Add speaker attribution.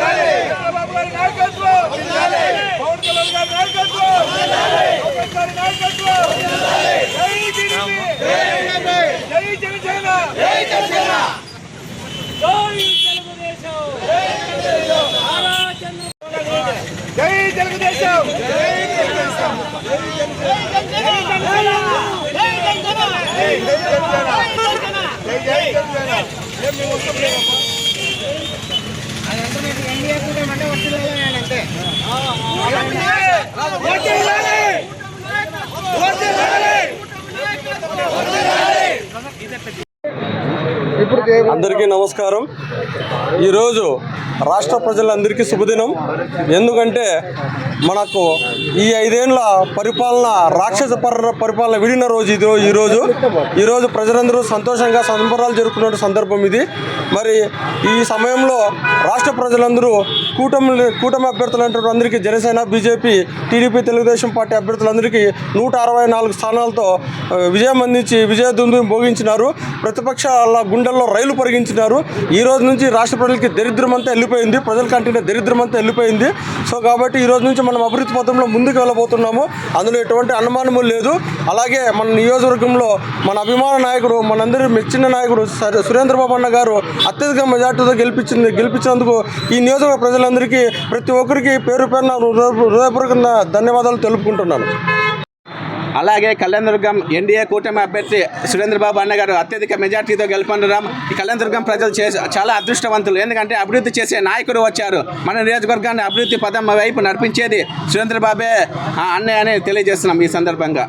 Speaker 1: చంద్రబాబు గారి నాయకత్వం
Speaker 2: పవన్ కళ్యాణ్ గారి నాయకత్వం గారి నాయకత్వం జై టీడీపీ జై జనసేన
Speaker 1: జై తెలుగుదేశం
Speaker 2: జై తెలుగుదేశం జై తెలుగుదేశం జై చేయకుండా అంటే వస్తుంది
Speaker 3: అందరికీ నమస్కారం. ఈరోజు రాష్ట్ర ప్రజలందరికీ శుభదినం. ఎందుకంటే మనకు ఈ ఐదేళ్ళ పరిపాలన రాక్షస పరిపాలన విడిన రోజు ఇది ఈరోజు. ఈరోజు ప్రజలందరూ సంతోషంగా సంబరాలు జరుపుకున్న సందర్భం ఇది. మరి ఈ సమయంలో రాష్ట్ర ప్రజలందరూ కూటమి కూటమి అభ్యర్థులు అందరికీ Janasena BJP TDP Telugu Desam party అభ్యర్థులందరికీ నూట అరవై నాలుగు స్థానాలతో విజయం అందించి విజయ దుందు భోగించినారు. ప్రతిపక్షాల గుండెల్లో రైలు పరిగించినారు. ఈ రోజు నుంచి రాష్ట్ర ప్రజలకి దరిద్రం అంతా వెళ్ళిపోయింది. ప్రజల కంటే దరిద్రం అంతా వెళ్ళిపోయింది. సో కాబట్టి ఈ రోజు నుంచి మనం అభివృద్ధి పథంలో ముందుకు వెళ్ళబోతున్నాము. అందులో ఎటువంటి అనుమానము లేదు. అలాగే మన నియోజకవర్గంలో మన అభిమాన నాయకుడు మనందరి మెచ్చిన నాయకుడు సరే సురేంద్రబాబు అన్న గారు అత్యధిక మెజార్టీతో గెలిపించింది గెలిపించినందుకు ఈ నియోజకవర్గ ప్రజలందరికీ ప్రతి ఒక్కరికి పేరు పేరున హృదయపూర్వక ధన్యవాదాలు తెలుపుకుంటున్నాను.
Speaker 4: అలాగే కళ్యాణదుర్గం ఎన్డీఏ కూటమి అభ్యర్థి సురేంద్రబాబు అన్న గారు అత్యధిక మెజార్టీతో గెలుపొందడం ఈ కళ్యాణదుర్గం ప్రజలు చేసే చాలా అదృష్టవంతులు. ఎందుకంటే అభివృద్ధి చేసే నాయకుడు వచ్చారు. మన నియోజకవర్గాన్ని అభివృద్ధి పదం వైపు నడిపించేది సురేంద్రబాబే ఆ అన్నయ్య అని తెలియజేస్తున్నాం ఈ సందర్భంగా.